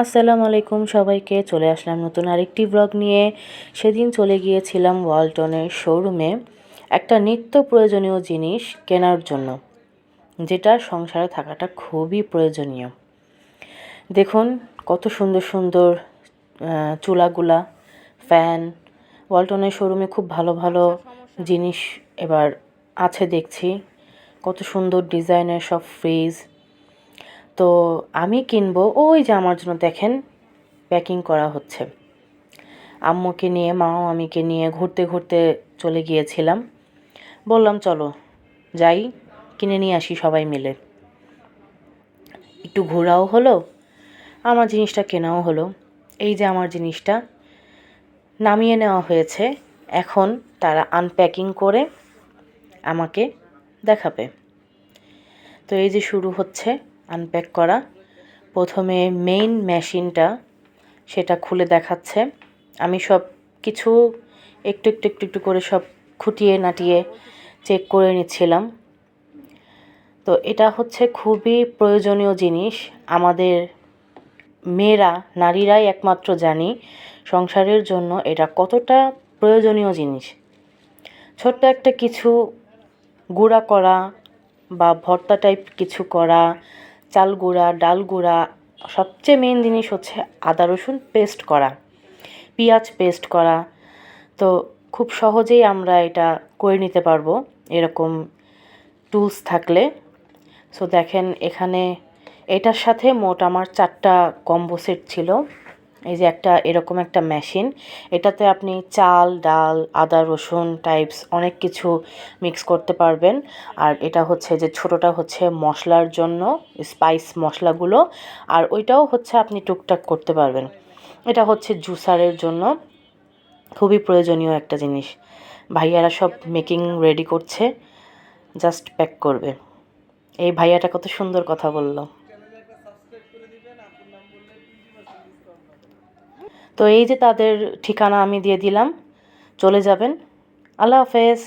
আসসালামু আলাইকুম সবাইকে, চলে আসলাম নতুন আরেকটি ব্লগ নিয়ে। সেদিন চলে গিয়েছিলাম ওয়ালটনের শোরুমে একটা নিত্য প্রয়োজনীয় জিনিস কেনার জন্য, যেটা সংসারে থাকাটা খুবই প্রয়োজনীয়। দেখুন কত সুন্দর সুন্দর চুলাগুলা ফ্যান ওয়ালটনের শোরুমে খুব ভালো ভালো জিনিস এবার আছে দেখছি। কত সুন্দর ডিজাইনের সব ফ্রিজ তো আমি কিনবো, ওই যে আমার জন্য দেখেন প্যাকিং করা হচ্ছে। আম্মুকে নিয়ে, মাও আমিকে নিয়ে ঘুরতে ঘুরতে চলে গিয়েছিলাম। বললাম, চলো, যাই, কিনে নিয়ে আসি সবাই মিলে। একটু ঘোরাও হলো, আমার জিনিসটা কেনাও হলো। এই যে আমার জিনিসটা নামিয়ে নেওয়া হয়েছে, এখন তারা আনপ্যাকিং করে আমাকে দেখাবে। তো এই যে শুরু হচ্ছে আনপ্যাক করা। প্রথমে মেইন মেশিনটা সেটা খুলে দেখাচ্ছে। আমি সব কিছু একটু একটু একটু একটু করে সব খুঁটিয়ে নাটিয়ে চেক করে নিচ্ছিলাম। তো এটা হচ্ছে খুবই প্রয়োজনীয় জিনিস। আমাদের মেয়েরা, নারীরাই একমাত্র জানি সংসারের জন্য এটা কতটা প্রয়োজনীয় জিনিস। ছোট্ট একটা কিছু গুঁড়া করা বা ভর্তা টাইপ কিছু করা চাল গুঁড়া, ডাল গুঁড়া, সবচেয়ে মেন জিনিস হচ্ছে আদা রসুন পেস্ট করা, পেঁয়াজ পেস্ট করা। তো খুব সহজেই আমরা এটা করে নিতে পারব, এরকম টুলস থাকলে। সো দেখেন এখানে এটার সাথে মোট আমার চারটা কম্বো সেট ছিল। এই যে একটা এরকম একটা মেশিন এটাতে আপনি চাল, ডাল, আদা, রসুন টাইপস অনেক কিছু মিক্স করতে পারবেন। আর এটা হচ্ছে যে ছোটোটা হচ্ছে মশলার জন্য স্পাইস মশলাগুলো, আর ওইটাও হচ্ছে আপনি টুকটাক করতে পারবেন। এটা হচ্ছে জুসারের জন্য খুবই প্রয়োজনীয় একটা জিনিস। ভাইয়ারা সব মেকিং রেডি করছে জাস্ট প্যাক করবে। এই ভাইয়াটা কত সুন্দর কথা বলল। তো এই যে তাদের ঠিকানা আমি দিয়ে দিলাম চলে যাবেন। আল্লাহ হাফেজ।